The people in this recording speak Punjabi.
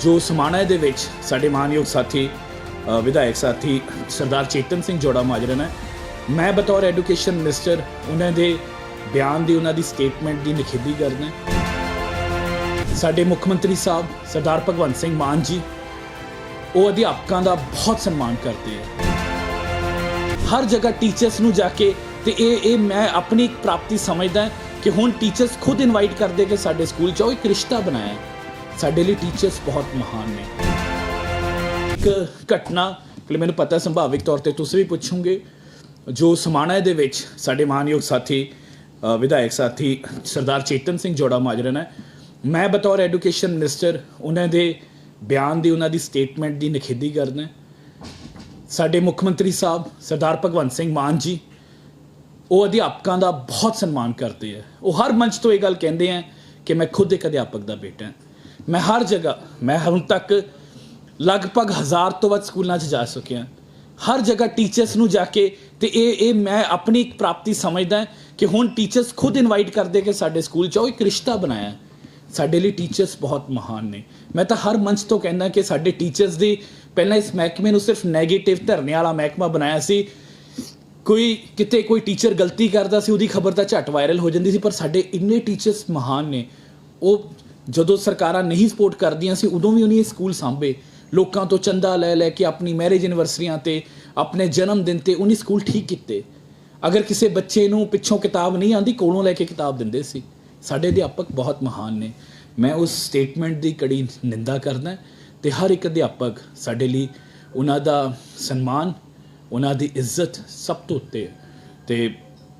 ਜੋ ਸਮਾਣਾ ਦੇ ਵਿੱਚ ਸਾਡੇ ਮਾਨਯੋਗ ਸਾਥੀ ਵਿਧਾਇਕ ਸਾਥੀ ਸਰਦਾਰ ਚੇਤਨ ਸਿੰਘ ਜੋੜਾ ਮਾਜਰਾ ਹੈ ਮੈਂ ਬਤੌਰ ਐਜੂਕੇਸ਼ਨ ਮਿਨਿਸਟਰ, ਉਹਨਾਂ ਦੇ ਬਿਆਨ ਦੀ, ਉਹਨਾਂ ਦੀ ਸਟੇਟਮੈਂਟ ਦੀ ਨਿਖੇਧੀ ਕਰਦਾ ਸਾਡੇ ਮੁੱਖ ਮੰਤਰੀ ਸਾਹਿਬ, ਸਰਦਾਰ ਭਗਵੰਤ ਸਿੰਘ ਮਾਨ ਜੀ, ਉਹ ਅਧਿਆਪਕਾਂ ਦਾ ਬਹੁਤ ਸਨਮਾਨ ਕਰਦੇ ਹੈ ਹਰ ਜਗ੍ਹਾ ਟੀਚਰਸ ਨੂੰ ਜਾ ਕੇ ਤੇ ਇਹ ਇਹ ਮੈਂ ਆਪਣੀ ਇੱਕ ਪ੍ਰਾਪਤੀ ਸਮਝਦਾ ਕਿ ਹੁਣ ਟੀਚਰਸ ਖੁਦ ਇਨਵਾਈਟ ਕਰਦੇ ਕਿ ਸਾਡੇ ਸਕੂਲ 'ਚ ਉਹ ਇੱਕ ਰਿਸ਼ਤਾ ਬਣਾਇਆ। ਸਾਡੇ ਲਈ ਟੀਚਰਸ ਬਹੁਤ ਮਹਾਨ ਨੇ। ਇੱਕ ਘਟਨਾ, ਕਿ ਮੈਨੂੰ ਪਤਾ ਸੰਭਾਵਿਕ ਤੌਰ ਤੇ ਤੁਸੀਂ ਵੀ ਪੁੱਛੋਗੇ, ਜੋ ਸਮਾਣਾ ਦੇ ਵਿੱਚ ਸਾਡੇ ਮਾਨਯੋਗ ਸਾਥੀ ਵਿਧਾਇਕ ਸਾਥੀ ਸਰਦਾਰ ਚੇਤਨ ਸਿੰਘ ਜੋੜਾ ਮਾਜਰਾ ਨੇ, ਮੈਂ ਬਤੌਰ ਐਜੂਕੇਸ਼ਨ ਮਿਨਿਸਟਰ, ਉਹਨਾਂ ਦੇ ਬਿਆਨ ਦੀ, ਉਹਨਾਂ ਦੀ ਸਟੇਟਮੈਂਟ ਦੀ ਨਿਖੇਧੀ ਕਰਦਾ ਸਾਡੇ ਮੁੱਖ ਮੰਤਰੀ ਸਾਹਿਬ, ਸਰਦਾਰ ਭਗਵੰਤ ਸਿੰਘ ਮਾਨ ਜੀ, ਉਹ ਅਧਿਆਪਕਾਂ ਦਾ ਬਹੁਤ ਸਨਮਾਨ ਕਰਦੇ ਆ ਉਹ ਹਰ ਮੰਚ ਤੋਂ ਇਹ ਗੱਲ ਕਹਿੰਦੇ ਆ ਕਿ ਮੈਂ ਖੁਦ ਇੱਕ ਅਧਿਆਪਕ ਦਾ ਬੇਟਾ ਹਾਂ। ਮੈਂ ਹਰ ਜਗ੍ਹਾ, ਮੈਂ ਹੁਣ ਤੱਕ ਲਗਭਗ ਹਜ਼ਾਰ ਤੋਂ ਵੱਧ ਸਕੂਲਾਂ 'ਚ ਜਾ ਚੁੱਕਿਆ ਹਰ ਜਗ੍ਹਾ ਟੀਚਰਸ ਨੂੰ ਜਾ ਕੇ ਤੇ ਇਹ ਇਹ ਮੈਂ ਆਪਣੀ ਇੱਕ ਪ੍ਰਾਪਤੀ ਸਮਝਦਾ ਕਿ ਹੁਣ ਟੀਚਰਸ ਖੁਦ ਇਨਵਾਈਟ ਕਰਦੇ ਕਿ ਸਾਡੇ ਸਕੂਲ 'ਚ ਆਓ ਇੱਕ ਰਿਸ਼ਤਾ ਬਣਾਇਆ ਸਾਡੇ ਲਈ ਟੀਚਰਸ ਬਹੁਤ ਮਹਾਨ ਨੇ। ਮੈਂ ਤਾਂ ਹਰ ਮੰਚ ਤੋਂ ਕਹਿੰਦਾ ਕਿ ਸਾਡੇ ਟੀਚਰਸ ਦੀ ਪਹਿਲਾਂ ਇਸ ਮਹਿਕਮੇ ਨੂੰ ਸਿਰਫ 네ਗੇਟਿਵ ਧਰਨੇ ਵਾਲਾ ਮਹਿਕਮਾ ਬਣਾਇਆ ਸੀ। ਕੋਈ ਕਿਤੇ ਕੋਈ ਟੀਚਰ ਗਲਤੀ ਕਰਦਾ ਸੀ, ਉਹਦੀ ਖਬਰ ਤਾਂ ਝਟ ਵਾਇਰਲ ਹੋ ਜਾਂਦੀ ਸੀ, ਪਰ ਸਾਡੇ ਇੰਨੇ ਟੀਚਰਸ ਮਹਾਨ ਨੇ। ਉਹ ਜਦੋਂ ਸਰਕਾਰਾਂ ਨਹੀਂ ਸਪੋਰਟ ਕਰਦੀਆਂ ਸੀ, ਉਦੋਂ ਵੀ ਉਹਨੇ ਇਹ ਸਕੂਲ ਸਾਂਭੇ। ਲੋਕਾਂ ਤੋਂ ਚੰਦਾ ਲੈ ਲੈ ਕੇ ਆਪਣੀ ਮੈਰਿਜ ਐਨਵਰਸਰੀਆਂ ਤੇ, ਆਪਣੇ ਜਨਮ ਦਿਨ ਤੇ ਉਹਨੇ ਸਕੂਲ ਠੀਕ ਕੀਤੇ। ਅਗਰ ਕਿਸੇ ਬੱਚੇ ਨੂੰ ਪਿੱਛੋਂ ਕਿਤਾਬ ਨਹੀਂ ਆਂਦੀ ਕੋਲੋਂ ਲੈ ਕੇ ਕਿਤਾਬ ਦਿੰਦੇ ਸੀ। ਸਾਡੇ ਅਧਿਆਪਕ ਬਹੁਤ ਮਹਾਨ ਨੇ। ਮੈਂ ਉਸ ਸਟੇਟਮੈਂਟ ਦੀ ਕੜੀ ਨਿੰਦਾ ਕਰਦਾ ਤੇ ਹਰ ਇੱਕ ਅਧਿਆਪਕ ਸਾਡੇ ਲਈ ਉਹਨਾਂ ਦਾ ਸਨਮਾਨ, ਉਹਨਾਂ ਦੀ ਇੱਜ਼ਤ ਸਭ ਤੋਂ ਉੱਤੇ ਹੈ। ਤੇ